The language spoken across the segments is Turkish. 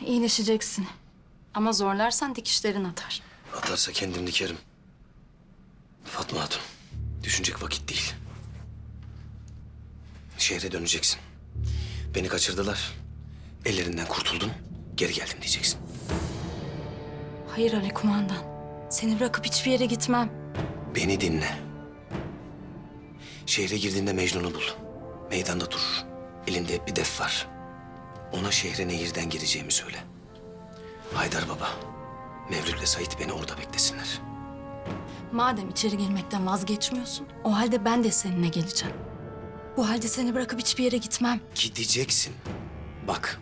iyileşeceksin. Ama zorlarsan dikişlerin atar. Atarsa kendim dikerim. Fatma Hatun, düşünecek vakit değil. Şehre döneceksin. Beni kaçırdılar. Ellerinden kurtuldum, geri geldim diyeceksin. Hayır Ali kumandan. Seni bırakıp hiçbir yere gitmem. Beni dinle. Şehre girdiğinde Mecnun'u bul. Meydanda durur. Elinde bir def var. Ona şehre nehirden gireceğimi söyle. Haydar Baba, Mevlüt'le Sait beni orada beklesinler. Madem içeri girmekten vazgeçmiyorsun, o halde ben de seninle geleceğim. Bu halde seni bırakıp hiçbir yere gitmem. Gideceksin. Bak,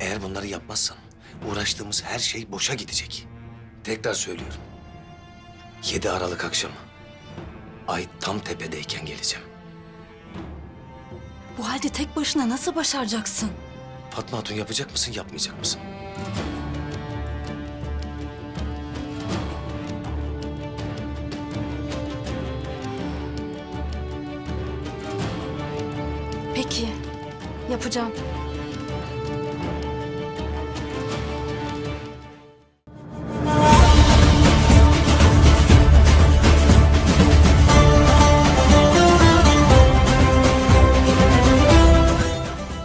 eğer bunları yapmazsan uğraştığımız her şey boşa gidecek. Tekrar söylüyorum. 7 Aralık akşamı. Ay tam tepedeyken geleceğim. Bu halde tek başına nasıl başaracaksın? Fatma Hatun yapacak mısın, yapmayacak mısın? Peki, yapacağım.